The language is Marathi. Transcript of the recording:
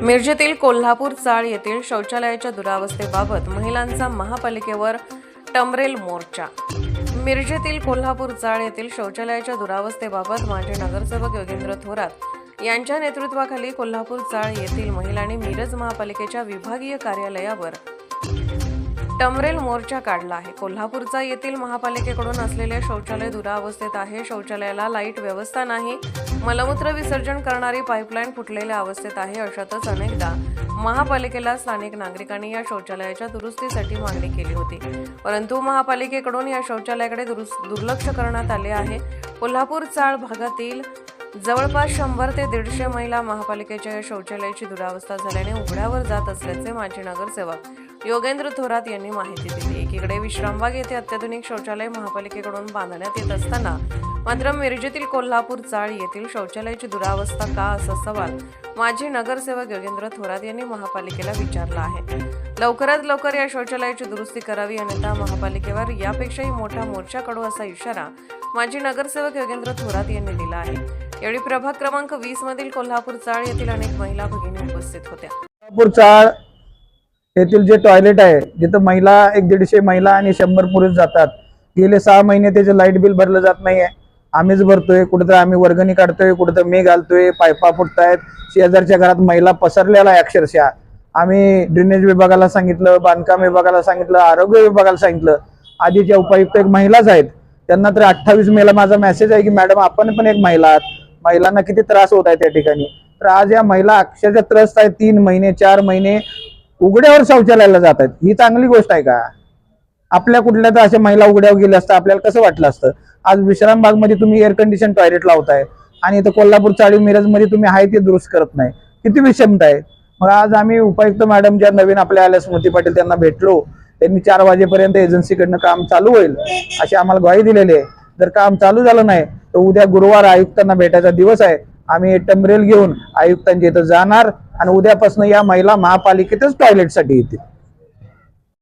मिरजेतील कोल्हापूर चाळ येथील शौचालयाच्या दुरावस्थेबाबत महिलांचा महापालिकेवर टमरेल मोर्चा. मिरजेतील कोल्हापूर चाळ येथील शौचालयाच्या दुरावस्थेबाबत माजी नगरसेवक योगेंद्र थोरात यांच्या नेतृत्वाखाली कोल्हापूर चाळ येथील महिलांनी मिरज महापालिकेच्या विभागीय कार्यालयावर टमरेल मोर्चा काढला आहे. कोल्हापूरचा येथील महापालिकेकडून असलेले शौचालय दुरावस्थेत आहे. शौचालयाला लाइट व्यवस्था नाही. मलमूत्र विसर्जन करणारी पाईपलाईन फुटलेल्या अवस्थेत आहे. अशातच अनेकदा महापालिकेला स्थानिक नागरिकांनी या शौचालयाच्या दुरुस्तीसाठी मागणी केली होती. परंतु महापालिकेकडून या शौचालयाकडे दुरुस- दुर्लक्ष करण्यात आले आहे. कोल्हापूर चाळ भागातील जवळपास शंभर ते दीडशे महिला महापालिकेच्या या शौचालयाची दुरावस्था झाल्याने उघड्यावर जात असल्याचे माजी नगरसेवक योगेंद्र थोरात यांनी माहिती दिली. एकीकडे विश्रामबाग येथे अत्याधुनिक शौचालय महापालिकेकडून बांधण्यात येत असताना मात्र मिरजेतील कोल्हापूर चाळ येथील शौचालयाची दुरावस्था का असा सवाल माजी नगरसेवक योगेंद्र थोरात यांनी महापालिकेला विचारला आहे. लवकरात लवकर या शौचालयाची दुरुस्ती करावी अन्यथा महापालिकेवर यापेक्षाही मोठा मोर्चा कडू असा इशारा माजी नगरसेवक योगेंद्र थोरात यांनी दिला आहे. यावेळी प्रभाग क्रमांक वीस मधील कोल्हापूर चाळ येथील अनेक महिला भगिनी उपस्थित होत्या. कोल्हापूर चाळ येथील जे टॉयलेट आहे जिथं महिला एक दीडशे महिला आणि शंभर पुरुष जातात. गेले सहा महिने त्याचे लाइट बिल भरलं जात नाहीये. आम्हीच भरतोय कुठेतरी आम्ही वर्गणी काढतोय कुठं मी घालतोय पायपा फुटतायत. शेजारच्या घरात महिला पसरलेला आहे अक्षरशः. आम्ही ड्रेनेज विभागाला सांगितलं बांधकाम विभागाला सांगितलं आरोग्य विभागाला सांगितलं. आधीच्या उपायुक्त एक महिलाच आहेत. त्यांना तर अठ्ठावीस मेला माझा मेसेज आहे की मॅडम आपण पण एक महिला आहात. महिलांना किती त्रास होत आहे त्या ठिकाणी? तर आज या महिला अक्षरशः त्रस्त आहेत तीन महिने चार महिने उघड्यावर शौचालयाला जात आहेत. ही चांगली गोष्ट आहे का? आपल्या कुठल्या तर अशा महिला उघड्यावर गेल्या असतं आपल्याला कसं वाटलं असतं? आज विश्रामबागमध्ये तुम्ही एअर कंडिशन टॉयलेट लावताय आणि इथं कोल्हापूर चाळी मिरजमध्ये तुम्ही आहे ते दुरुस्त करत नाही. किती विषमता आहे. मग आज आम्ही उपायुक्त मॅडम ज्या नवीन आपल्या आल्या स्मृती पाटील त्यांना भेटलो. त्यांनी चार वाजेपर्यंत एजन्सीकडनं काम चालू होईल अशी आम्हाला ग्वाही दिलेली आहे. जर काम चालू झालं नाही तर उद्या गुरुवार आयुक्तांना भेटायचा दिवस आहे. आम्ही टमरेल घेऊन आयुक्तांच्या इथं जाणार आणि उद्यापासून या महिला महापालिकेतच टॉयलेटसाठी येतील.